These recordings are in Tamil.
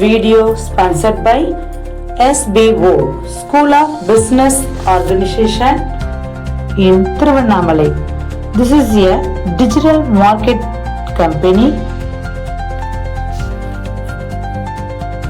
Video sponsored by SBO School of Business Organization in Thiruvannamalai. This is a digital market company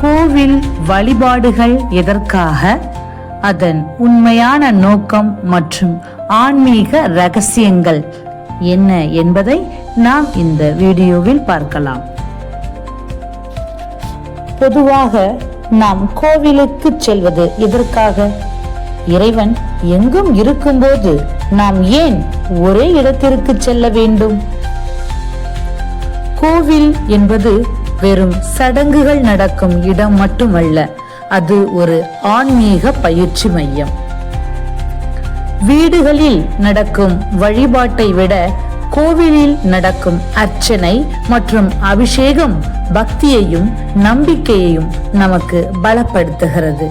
கோவில் வழிபாடுகள் எதற்காக அதன் உண்மையான நோக்கம் மற்றும் ஆன்மீக ரகசியங்கள் என்ன என்பதை நாம் இந்த வீடியோவில் பார்க்கலாம் பொதுவாக நாம் கோவிலுக்கு செல்வது எதற்காக இறைவன் எங்கும் இருக்கும்போது நாம் ஏன் ஒரே இடத்திற்கு செல்ல வேண்டும் கோவில் என்பது வெறும் சடங்குகள் நடக்கும் இடம் மட்டுமல்ல அது ஒரு ஆன்மீக பயிற்சி மையம் வீடுகளில் நடக்கும் வழிபாட்டை விட கோவிலில் நடக்கும் அர்ச்சனை மற்றும் அபிஷேகம் பக்தியையும் நம்பிக்கையையும் நமக்கு பலப்படுத்துகிறது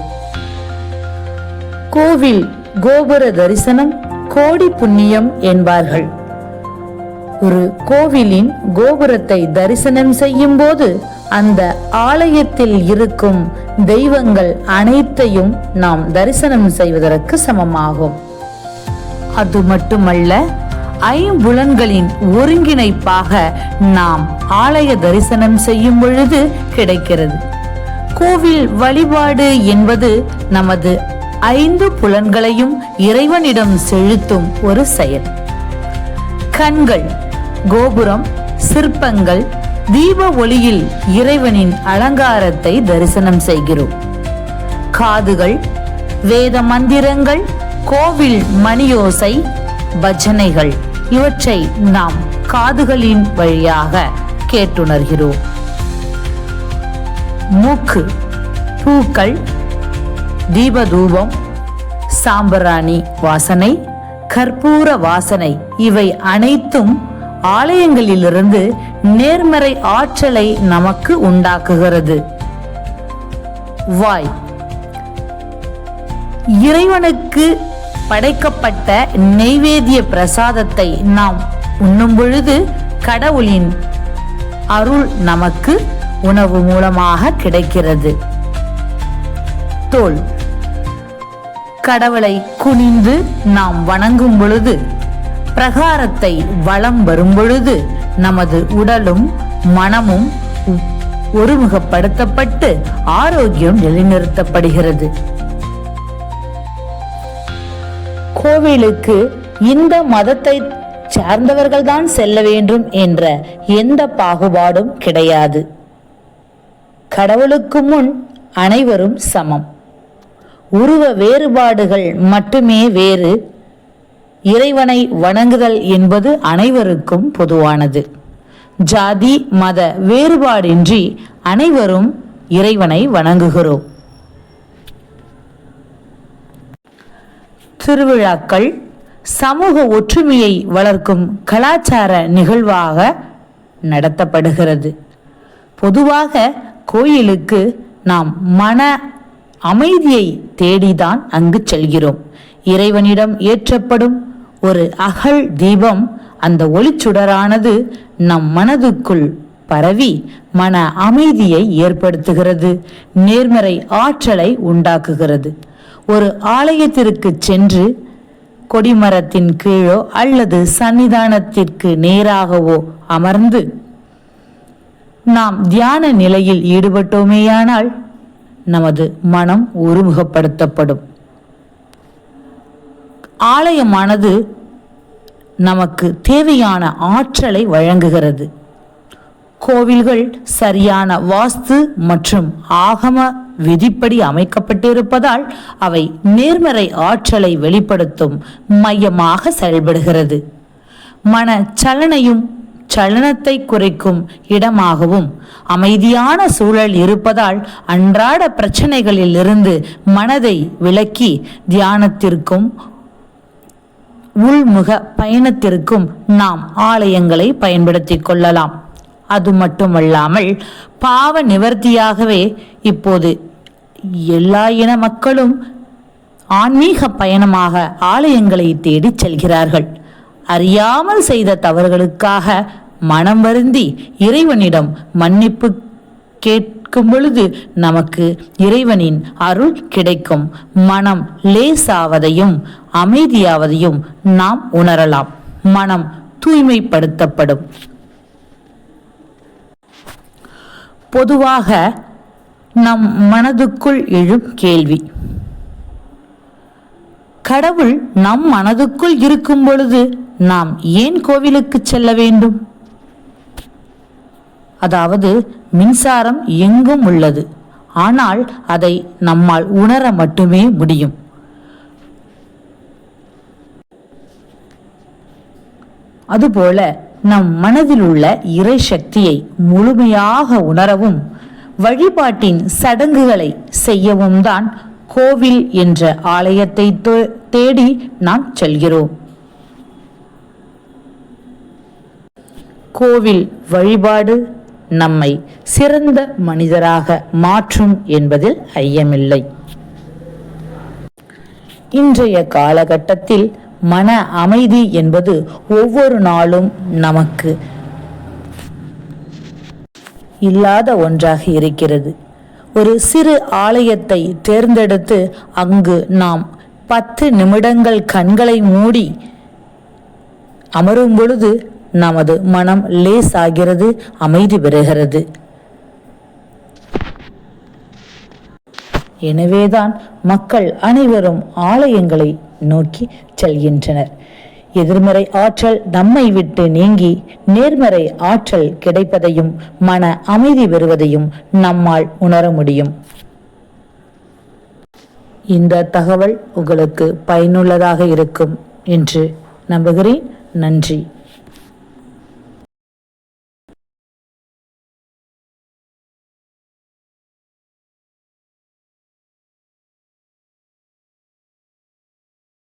கோவில் கோபுர தரிசனம் கோடி புண்ணியம் என்பார்கள் ஒரு கோவிலின் கோபுரத்தை தரிசனம் செய்யும் போது அந்த ஆலயத்தில் இருக்கும் தெய்வங்கள் அனைத்தையும் நாம் தரிசனம் செய்வதற்கு சமமாகும் அது மட்டுமல்ல ஐம்புலன்களின் ஒருங்கிணைப்பாக நாம் ஆலய தரிசனம் செய்யும் பொழுது கிடைக்கிறது கோவில் வழிபாடு என்பது நமது ஐந்து புலன்களையும் இறைவனிடம் செலுத்தும் ஒரு செயல் கண்கள் கோபுரம் சிற்பங்கள் தீப ஒளியில் இறைவனின் அலங்காரத்தை தரிசனம் செய்கிறோம் காதுகள் வேத மந்திரங்கள் கோவில் மணியோசை பஜனைகள் இவற்றை நாம் காதுகளின் வழியாக கேட்டுணர்கிறோம் மூக்கு பூக்கள் தீபதூபம் சாம்பராணி வாசனை கற்பூர வாசனை இவை அனைத்தும் ஆலயங்களிலிருந்து நேர்மறை ஆற்றலை நமக்கு உண்டாக்குகிறது வாய் இறைவனுக்கு படைக்கப்பட்ட நெய்வேதிய பிரசாதத்தை நாம் உண்ணும் பொழுது கடவுளின் அருள் நமக்கு உணவு மூலமாக கிடைக்கிறது தோல் கடவுளை குனிந்து நாம் வணங்கும் பொழுது பிரகாரத்தை வளம் வரும்பொழுது நமது உடலும் மனமும் ஒருமுகப்படுத்தப்பட்டு ஆரோக்கியம் நிலைநிறுத்தப்படுகிறது கோவிலுக்கு இந்த மதத்தை சார்ந்தவர்கள்தான் செல்ல வேண்டும் என்ற எந்த பாகுபாடும் கிடையாது கடவுளுக்கு முன் அனைவரும் சமம் உருவ வேறுபாடுகள் மட்டுமே வேறு இறைவனை வணங்குதல் என்பது அனைவருக்கும் பொதுவானது ஜாதி மத வேறுபாடின்றி அனைவரும் இறைவனை வணங்குகிறோம் திருவிழாக்கள் சமூக ஒற்றுமையை வளர்க்கும் கலாச்சார நிகழ்வாக நடத்தப்படுகிறது பொதுவாக கோயிலுக்கு நாம் மன அமைதியை தேடிதான் அங்கு செல்கிறோம் இறைவனிடம் ஏற்றப்படும் ஒரு அகல் தீபம் அந்த ஒளிச்சுடரானது நம் மனதுக்குள் பரவி மன அமைதியை ஏற்படுத்துகிறது நேர்மறை ஆற்றலை உண்டாக்குகிறது ஒரு ஆலயத்திற்கு சென்று கொடிமரத்தின் கீழோ அல்லது சன்னிதானத்திற்கு நேராகவோ அமர்ந்து நாம் தியான நிலையில் ஈடுபட்டோமேயானால் நமது மனம் ஒருமுகப்படுத்தப்படும் ஆலயமானது நமக்கு தேவையான ஆற்றலை வழங்குகிறது கோவில்கள் சரியான வாஸ்து மற்றும் ஆகம விதிப்படி அமைக்கப்பட்டிருப்பதால் அவை நேர்மறை ஆற்றலை வெளிப்படுத்தும் மையமாக செயல்படுகிறது மன சலனையும் சலனத்தை குறைக்கும் இடமாகவும் அமைதியான சூழல் இருப்பதால் அன்றாட பிரச்சனைகளில் இருந்து மனதை விலக்கி தியானத்திற்கும் உள்முக பயணத்திற்கும் நாம் ஆலயங்களை பயன்படுத்தி கொள்ளலாம் அது மட்டுமல்லாமல் பாவ நிவர்த்தியாகவே இப்போது எல்லா இன மக்களும் ஆன்மீக பயணமாக ஆலயங்களை தேடி செல்கிறார்கள் அறியாமல் செய்த தவறுகளுக்காக மனம் வருந்தி இறைவனிடம் மன்னிப்பு கேட்கும் பொழுது நமக்கு இறைவனின் அருள் கிடைக்கும் மனம் லேசாவதையும் அமைதியாவதையும் நாம் உணரலாம் மனம் தூய்மைப்படுத்தப்படும் பொதுவாக நம் மனதுக்குள் எழும் கேள்வி கடவுள் நம் மனதுக்குள் இருக்கும் பொழுது நாம் ஏன் கோவிலுக்கு செல்ல வேண்டும் அதாவது மின்சாரம் எங்கும் உள்ளது ஆனால் அதை நம்மால் உணர மட்டுமே முடியும் அதுபோல நம் மனதில் உள்ள இறை சக்தியை முழுமையாக உணரவும் வழிபாட்டின் சடங்குகளை செய்யவும் தான் கோவில் என்ற ஆலயத்தை தேடி நாம் செல்கிறோம் கோவில் வழிபாடு நம்மை சிறந்த மனிதராக மாற்றும் என்பதில் ஐயமில்லை இன்றைய காலகட்டத்தில் மன அமைதி என்பது ஒவ்வொரு நாளும் நமக்கு இல்லாத ஒன்றாக இருக்கிறது ஒரு சிறு ஆலயத்தை தேர்ந்தெடுத்து அங்கு நாம் பத்து நிமிடங்கள் கண்களை மூடி அமரும் பொழுது நமது மனம் லேஸ் ஆகிறது அமைதி பெறுகிறது எனவேதான் மக்கள் அனைவரும் ஆலயங்களை நோக்கி செல்கின்றனர் எதிர்மறை ஆற்றல் நம்மை விட்டு நீங்கி நேர்மறை ஆற்றல் கிடைப்பதையும் மன அமைதி பெறுவதையும் நம்மால் உணர முடியும் இந்த தகவல் உங்களுக்கு பயனுள்ளதாக இருக்கும் என்று நம்புகிறேன் நன்றி